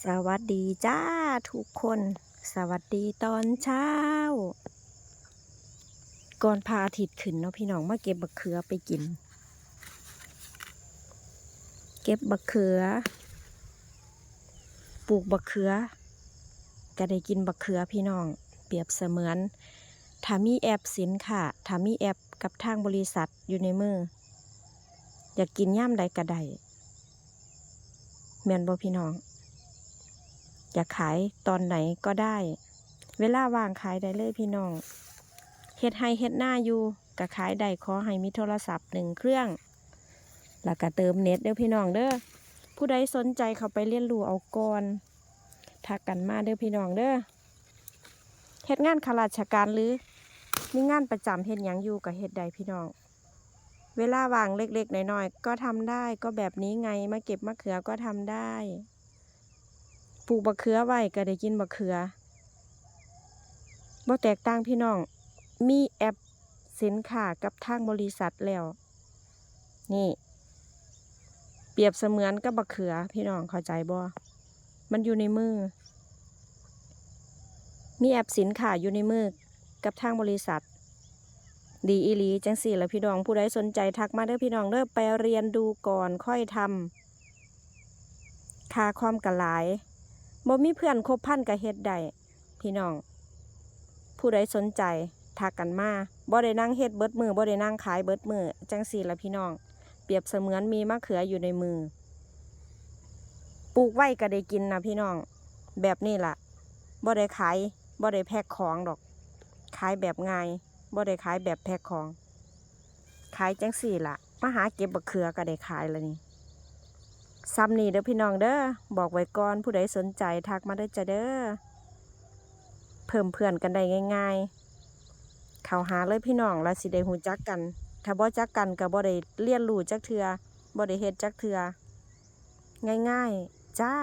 สวัสดีจ้าทุกคน สวัสดีตอนเช้า ก่อนพระอาทิตย์ขึ้นเนาะพี่น้องมาเก็บบักเขือไปกิน เก็บบักเขือ ปลูกบักเขือ ก็ได้กินบักเขือพี่น้อง เปรียบเสมือนถ้ามีแอปสินค่ะถ้ามีแอปกับทางบริษัทอยู่ในมือ อยากกินย่ามใดก็ได้แม่นบ่พี่น้อง อยากขายตอนไหนก็ได้ เวลาว่างขายได้เลยพี่น้องเฮ็ดให้เฮ็ดหน้าอยู่ก็ขายได้ขอให้มีโทรศัพท์หนึ่งเครื่อง แล้วก็เติมเน็ตเด้อพี่น้องเด้อผู้ใดสนใจเขาไปเรียนรู้เอาก่อนทักกันมาเด้อพี่น้องเด้อเฮ็ดงานข้าราชการหรือมีงานประจำเฮ็ดหยังอยู่ก็เฮ็ดได้พี่น้อง เวลาว่างเล็กๆน้อยๆก็ทำได้ก็แบบนี้ไงมาเก็บมะเขือก็ทำได้ ปลูกบักเขือไว้ก็ได้กินบักเขือบ่แตกต่างพี่น้อง มีแอปสินค้ากับทางบริษัทแล้ว นี่ เปรียบเสมือนกับบักเขือ พี่น้องเข้าใจบ่ มันอยู่ในมือ มีแอปสินค้าอยู่ในมือกับทางบริษัท ดีอีลีจังสี่แล้วพี่น้องผู้ใดสนใจทักมาเด้อพี่น้องเด้อไปเรียนดูก่อนค่อยทำค่าความกะหลาย บ่มีเพื่อนคบพันกับเฮ็ดได้พี่น้อง ผู้ใดสนใจทักกันมาบ่ได้นั่งเฮ็ดเบิดมือบ่ได้นั่งขายเบิดมือจังสี่ละพี่น้อง เปรียบเสมือนมีมะเขืออยู่ในมือ ปลูกไว้ก็ได้กินนะพี่น้อง แบบนี้ล่ะบ่ได้ขายบ่ได้แพ็คของดอก ขายแบบง่ายบ่ได้ขายแบบแพ็คของ ขายจังสี่ล่ะมาหาเก็บบักเขือก็ได้ขายแล้วนี่ ซ้ำนี่เด้อพี่น้องเด้อบอกไว้ก่อนผู้ใดสนใจทักมาได้อจ้ะเด้อเพิ่มเพื่อนกันได้ง่าย ๆ เขาหาเลยพี่น้องและสิได้หูจักกัน ถ้าบ่จักกันก็บ่ได้เรียนรู้จักเทือบ่ได้เฮ็ดจักเทือง่าย ๆ จ้า